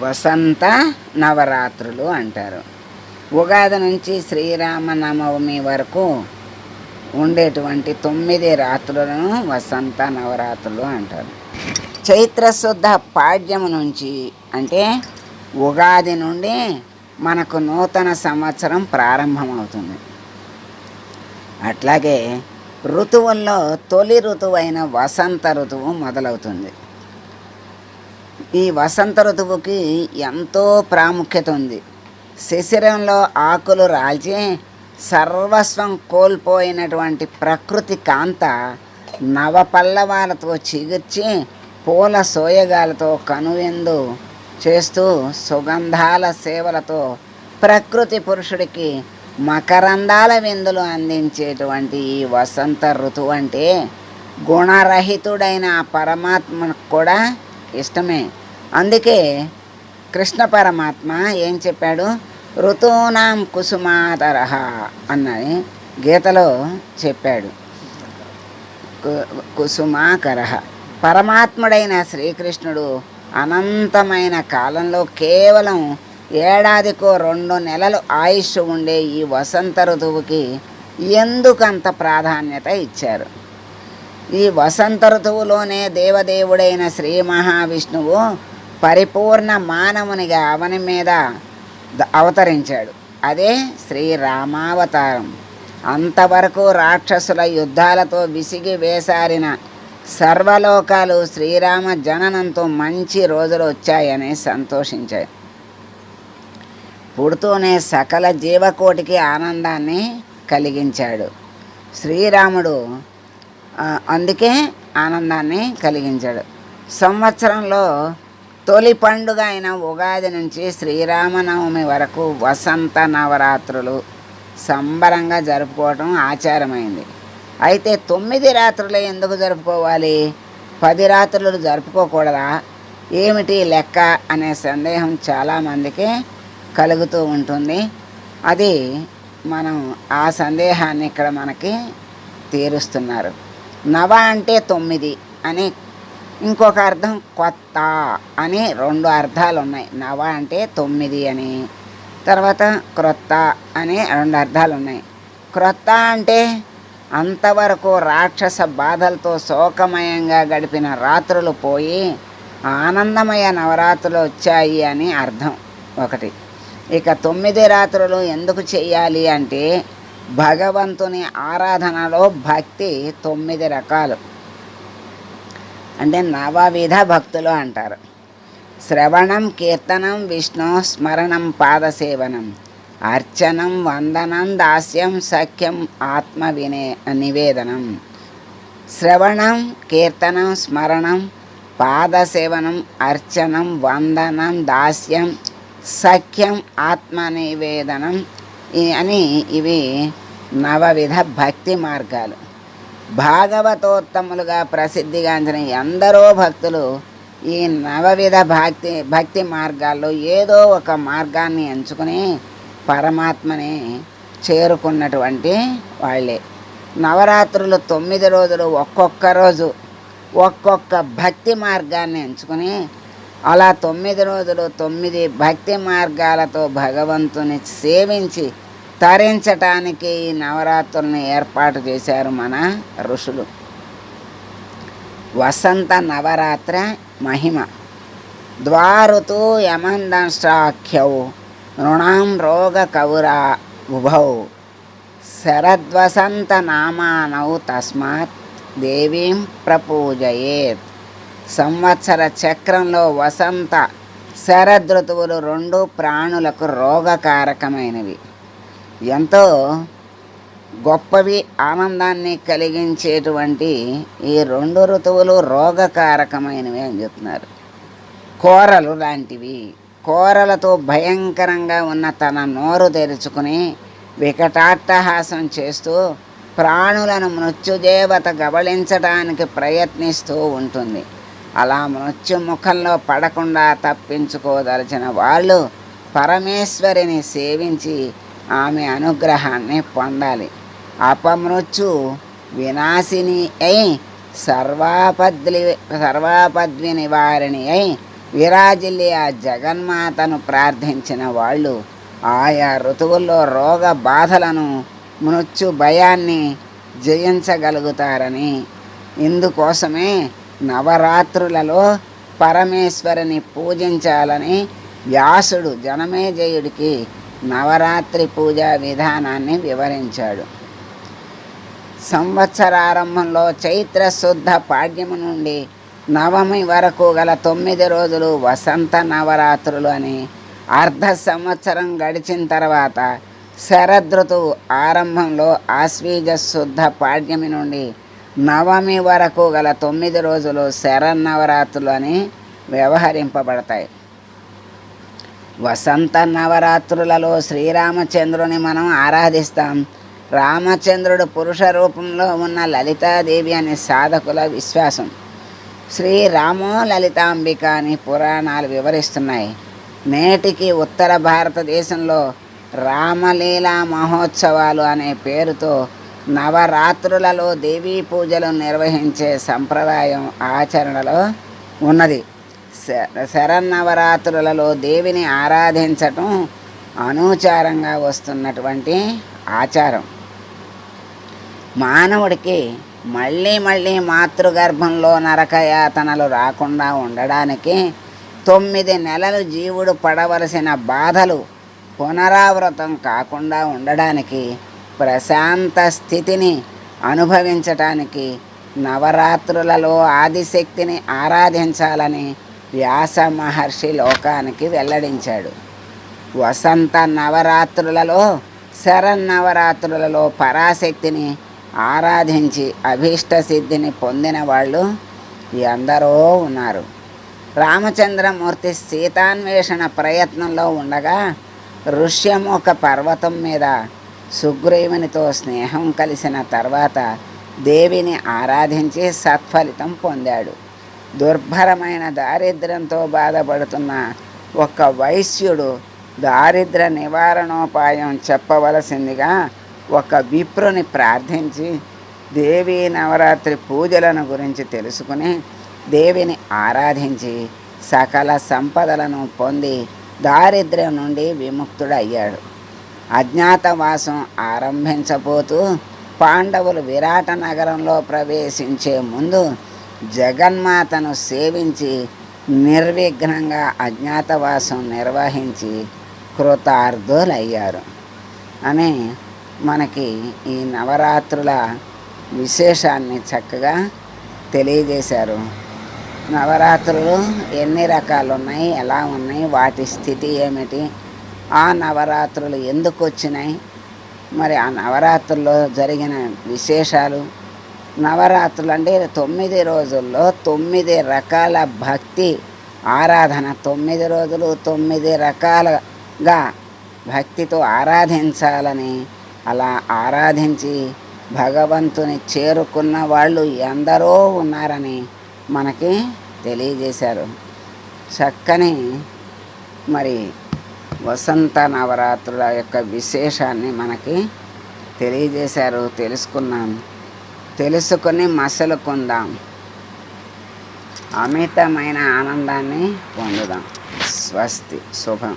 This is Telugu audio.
వసంత నవరాత్రులు అంటారు. ఉగాది నుంచి శ్రీరామనవమి వరకు ఉండేటువంటి తొమ్మిది రాత్రులను వసంత నవరాత్రులు అంటారు. చైత్రశుద్ధ పాడ్యము నుంచి అంటే ఉగాది నుండి మనకు నూతన సంవత్సరం ప్రారంభమవుతుంది. అట్లాగే ఋతువుల్లో తొలి ఋతువైన వసంత ఋతువు మొదలవుతుంది. ఈ వసంత ఋతువుకి ఎంతో ప్రాముఖ్యత ఉంది. శిశిరంలో ఆకులు రాల్చి సర్వస్వం కోల్పోయినటువంటి ప్రకృతి కాంత నవపల్లవాలతో చిగుర్చి పూల సోయగాలతో కనువిందు చేస్తూ సుగంధాల సేవలతో ప్రకృతి పురుషుడికి మకరందాల విందులు అందించేటువంటి ఈ వసంత ఋతువు అంటే గుణరహితుడైన పరమాత్మకు కూడా ఇష్టమే. అందుకే కృష్ణ పరమాత్మ ఏం చెప్పాడు? ఋతూనాం కుసుమాతర అన్నది గీతలో చెప్పాడు. కు- కుసుమాకరహ పరమాత్ముడైన శ్రీకృష్ణుడు అనంతమైన కాలంలో కేవలం ఏడాదికో రెండు నెలలు ఆయుష్ ఉండే ఈ వసంత ఋతువుకి ఎందుకంత ప్రాధాన్యత ఇచ్చారు? ఈ వసంత ఋతువులోనే దేవదేవుడైన శ్రీ మహావిష్ణువు పరిపూర్ణ మానవునిగా అవని మీద అవతరించాడు. అదే శ్రీరామావతారం అంతవరకు రాక్షసుల యుద్ధాలతో విసిగి వేసారిన సర్వలోకాలు శ్రీరామ జననంతో మంచి రోజులు వచ్చాయని సంతోషించాయి. పుడుతూనే సకల జీవకోటికి ఆనందాన్ని కలిగించాడు. శ్రీరాముడు అందుకే ఆనందాన్ని కలిగించాడు. సంవత్సరంలో తొలి పండుగ అయిన ఉగాది నుంచి శ్రీరామనవమి వరకు వసంత నవరాత్రులు సంబరంగా జరుపుకోవటం ఆచారమైంది. అయితే తొమ్మిది రాత్రులు ఎందుకు జరుపుకోవాలి? పది రాత్రులు జరుపుకోకూడదా? ఏమిటి లెక్క అనే సందేహం చాలామందికి కలుగుతూ ఉంటుంది. అది మనం ఆ సందేహాన్ని ఇక్కడ మనకి తీరుస్తున్నారు. నవ అంటే తొమ్మిది అని ఇంకొక అర్థం కొత్త అని రెండు అర్థాలు ఉన్నాయి. నవ అంటే తొమ్మిది అని తర్వాత క్రొత్త అని రెండు అర్థాలు ఉన్నాయి. క్రొత్త అంటే అంతవరకు రాక్షస బాధలతో శోకమయంగా గడిపిన రాత్రులు పోయి ఆనందమయ నవరాత్రులు వచ్చాయి అని అర్థం ఒకటి. ఇక తొమ్మిది రాత్రులు ఎందుకు చేయాలి అంటే భగవంతుని ఆరాధనలో భక్తి తొమ్మిది రకాలు. అంటే నవవిధ భక్తులు అంటారు. శ్రవణం కీర్తనం విష్ణు స్మరణం పాదసేవనం. అర్చనం వందనం దాస్యం సఖ్యం ఆత్మ వినే నివేదనం. శ్రవణం కీర్తనం స్మరణం పాదసేవనం అర్చనం వందనం దాస్యం సఖ్యం ఆత్మ నివేదనం అని ఇవి నవవిధ భక్తి మార్గాలు. భాగవతోత్తములుగా ప్రసిద్ధిగాంచిన ఎందరో భక్తులు ఈ నవవిధ భక్తి భక్తి మార్గాల్లో ఏదో ఒక మార్గాన్ని ఎంచుకుని పరమాత్మని చేరుకున్నటువంటి వాళ్ళే. నవరాత్రులు తొమ్మిది రోజులు ఒక్కొక్క రోజు ఒక్కొక్క భక్తి మార్గాన్ని ఎంచుకుని అలా తొమ్మిది రోజులు తొమ్మిది భక్తి మార్గాలతో భగవంతుని సేవించి తరించటానికి ఈ నవరాత్రుల్ని ఏర్పాటు చేశారు మన ఋషులు. వసంత నవరాత్ర మహిమ. ద్వారుతు యమందంశాఖ్యౌ నృణాం రోగ కౌరా ఉభౌ. శరద్వసంత నామానౌ తస్మాత్ దేవీం ప్రపూజయేత్. సంవత్సర చక్రంలో వసంత శరదృతువులు రెండు ప్రాణులకు రోగకారకమైనవి. ఎంతో గొప్పవి ఆనందాన్ని కలిగించేటువంటి ఈ రెండు ఋతువులు రోగకారకమైనవి అని చెప్తున్నారు. కోరలు లాంటివి. కోరలతో భయంకరంగా ఉన్న తన నోరు తెరుచుకుని వికటాట్టహాసం చేస్తూ ప్రాణులను మృత్యుదేవత గబళించడానికి ప్రయత్నిస్తూ ఉంటుంది. అలా మృత్యు ముఖంలో పడకుండా తప్పించుకోదలిచిన వాళ్ళు పరమేశ్వరిని సేవించి ఆమె అనుగ్రహాన్ని పొందాలి. అపమృత్యు వినాశిని అయి సర్వాపద్లి సర్వాపద్వి నివారిణి అయి విరాజిల్లి ఆ జగన్మాతను ప్రార్థించిన వాళ్ళు ఆయా ఋతువుల్లో రోగ బాధలను మృత్యు భయాన్ని జయించగలుగుతారని. ఇందుకోసమే నవరాత్రులలో పరమేశ్వరిని పూజించాలని వ్యాసుడు జనమేజయుడికి నవరాత్రి పూజా విధానాన్ని వివరించాడు. సంవత్సరారంభంలో చైత్ర శుద్ధ పాడ్యము నుండి నవమి వరకు గల తొమ్మిది రోజులు వసంత నవరాత్రులు అని అర్ధ సంవత్సరం గడిచిన తర్వాత శరదృతువు ఆరంభంలో ఆశ్వీజ శుద్ధ పాడ్యమి నుండి నవమి వరకు గల తొమ్మిది రోజులు శరన్నవరాత్రులు అని వ్యవహరింపబడతాయి. వసంత నవరాత్రులలో శ్రీరామచంద్రుని మనం ఆరాధిస్తాం. రామచంద్రుడు పురుష రూపంలో ఉన్న లలితాదేవి అనే సాధకుల విశ్వాసం. శ్రీరామో లలితాంబిక అని పురాణాలు వివరిస్తున్నాయి. నేటికి ఉత్తర భారతదేశంలో రామలీలా మహోత్సవాలు అనే పేరుతో నవరాత్రులలో దేవీ పూజలు నిర్వహించే సంప్రదాయం ఆచరణలో ఉన్నది. శ- శరన్నవరాత్రులలో దేవిని ఆరాధించటం అనూచారంగా వస్తున్నటువంటి ఆచారం. మానవుడికి మళ్ళీ మళ్ళీ మాతృగర్భంలో నరకయాతనలు రాకుండా ఉండడానికి తొమ్మిది నెలలు జీవుడు పడవలసిన బాధలు పునరావృతం కాకుండా ఉండడానికి ప్రశాంత స్థితిని అనుభవించటానికి నవరాత్రులలో ఆదిశక్తిని ఆరాధించాలని వ్యాస మహర్షి లోకానికి వెల్లడించాడు. వసంత నవరాత్రులలో శరన్నవరాత్రులలో పరాశక్తిని ఆరాధించి అభీష్ట సిద్ధిని పొందిన వాళ్ళు ఎందరో ఉన్నారు. రామచంద్రమూర్తి సీతాన్వేషణ ప్రయత్నంలో ఉండగా ఋష్యముఖ పర్వతం మీద సుగ్రీవునితో స్నేహం కలిసిన తర్వాత దేవిని ఆరాధించి సత్ఫలితం పొందాడు. దుర్భరమైన దారిద్ర్యంతో బాధపడుతున్న ఒక వైశ్యుడు దారిద్ర నివారణోపాయం చెప్పవలసిందిగా ఒక విప్రుని ప్రార్థించి దేవీ నవరాత్రి పూజలను గురించి తెలుసుకుని దేవిని ఆరాధించి సకల సంపదలను పొంది దారిద్ర్యం నుండి విముక్తుడయ్యాడు. అజ్ఞాతవాసం ఆరంభించబోతూ పాండవులు విరాట నగరంలో ప్రవేశించే ముందు జగన్మాతను సేవించి నిర్విఘ్నంగా అజ్ఞాతవాసం నిర్వహించి కృతార్థులయ్యారు. అని మనకి ఈ నవరాత్రుల విశేషాన్ని చక్కగా తెలియజేశారు. నవరాత్రులు ఎన్ని రకాలు ఉన్నాయి ఎలా ఉన్నాయి వాటి స్థితి ఏమిటి ఆ నవరాత్రులు ఎందుకు వచ్చినాయి? మరి ఆ నవరాత్రుల్లో జరిగిన విశేషాలు? నవరాత్రులు అంటే తొమ్మిది రోజుల్లో తొమ్మిది రకాల భక్తి ఆరాధన. తొమ్మిది రోజులు తొమ్మిది రకాలుగా భక్తితో ఆరాధించాలని అలా ఆరాధించి భగవంతుని చేరుకున్న వాళ్ళు ఎందరో ఉన్నారని మనకి తెలియజేశారు. చక్కని మరి వసంత నవరాత్రుల యొక్క విశేషాన్ని మనకి తెలియజేశారు తెలుసుకున్నాం. తెలుసుకొని మసలుకుందాం. అమితమైన ఆనందాన్ని పొందుదాం. స్వస్తి. శుభం.